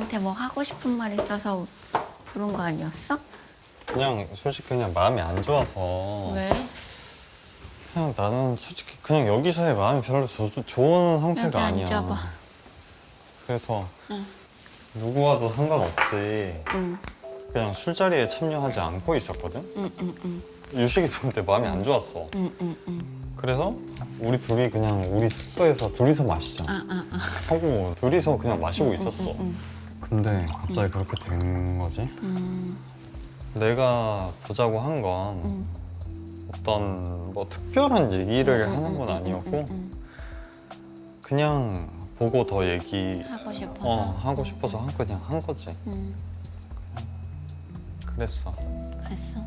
나한테 뭐 하고 싶은 말 있어서 부른 거 아니었어? 그냥 솔직히 그냥 마음이 안 좋아서 왜? 그냥 나는 솔직히 그냥 여기서의 마음이 별로 조- 좋은 여기 상태가 아니야. 앉아봐. 그래서 응. 누구와도 상관없이 응, 그냥 술자리에 참여하지 않고 있었거든. 응, 응, 응, 유식이도 그때 마음이 안 좋았어. 응, 응, 응. 그래서 우리 둘이 그냥 우리 숙소에서 둘이서 마시자 아, 아, 아. 하고 둘이서 그냥 마시고 있었어. 응, 근데 갑자기 그렇게 된 거지. 응, 내가 보자고 한건 응. 어떤 뭐 특별한 얘기를 응, 하는 응, 건 응, 아니었고 응, 응, 그냥 보고 더 얘기 응. 하고 싶어서. 어, 하고 싶어서 한 그냥 한 거지. 응, 그랬어. 그랬어.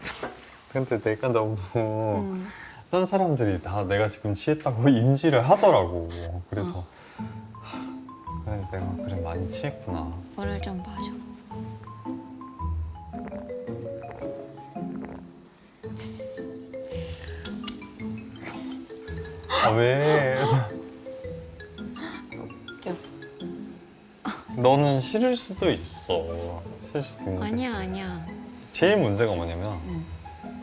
근데 내가 너무 응. 딴 사람들이 다 내가 지금 취했다고 인지를 하더라고. 그래서 하, 그래 내가 그래 많이 취했구나. 물을 좀 마셔. 아 왜? 웃겨. 너는 싫을 수도 있어. 싫을 수도 있는데. 아니야, 아니야. 제일 문제가 뭐냐면 응.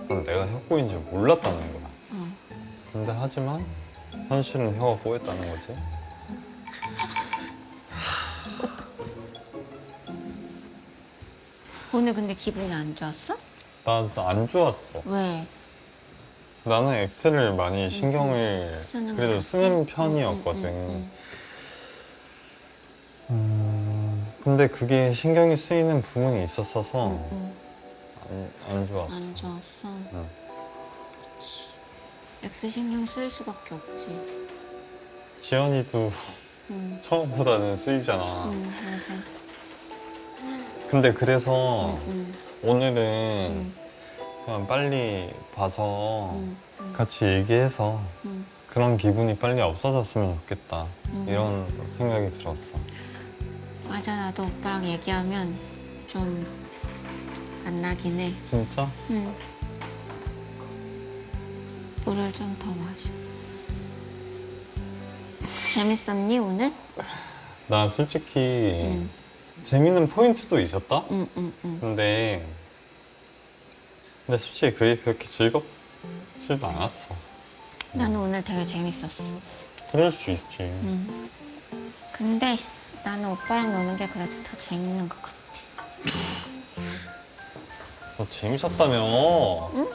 넌 내가 혁고인 줄 몰랐다는 거야. 어. 근데 하지만 현실은 혀가 꼬였다는 거지. 오늘 근데 기분이 안 좋았어? 난안 좋았어. 왜? 나는 엑셀을 많이 신경을 쓰는 것 그래도 같아? 쓰는 응, 편이었거든. 응, 응, 음, 근데 그게 신경이 쓰이는 부분이 있었어서 응, 응. 안, 안 좋았어. 안 좋았어. 응. X 신경 쓸 수밖에 없지. 지연이도 응, 처음보다는 쓰이잖아. 응, 맞아. 근데 그래서 응, 오늘은 응, 그냥 빨리 봐서 같이 얘기해서 응. 그런 기분이 빨리 없어졌으면 좋겠다. 음. 이런 생각이 들었어. 맞아, 나도 오빠랑 얘기하면 좀 안 나긴 해. 진짜? 응. 물을 좀 더 마셔. 재밌었니 오늘? 나 솔직히 응, 재밌는 포인트도 있었다? 응, 응, 응. 근데 근데 솔직히 그게 그렇게 즐겁지도 않았어. 나는 오늘 되게 재밌었어. 그럴 수 있지. 응. 근데 나는 오빠랑 노는 게 그래도 더 재밌는 것 같아. 너 재밌었다며? 응?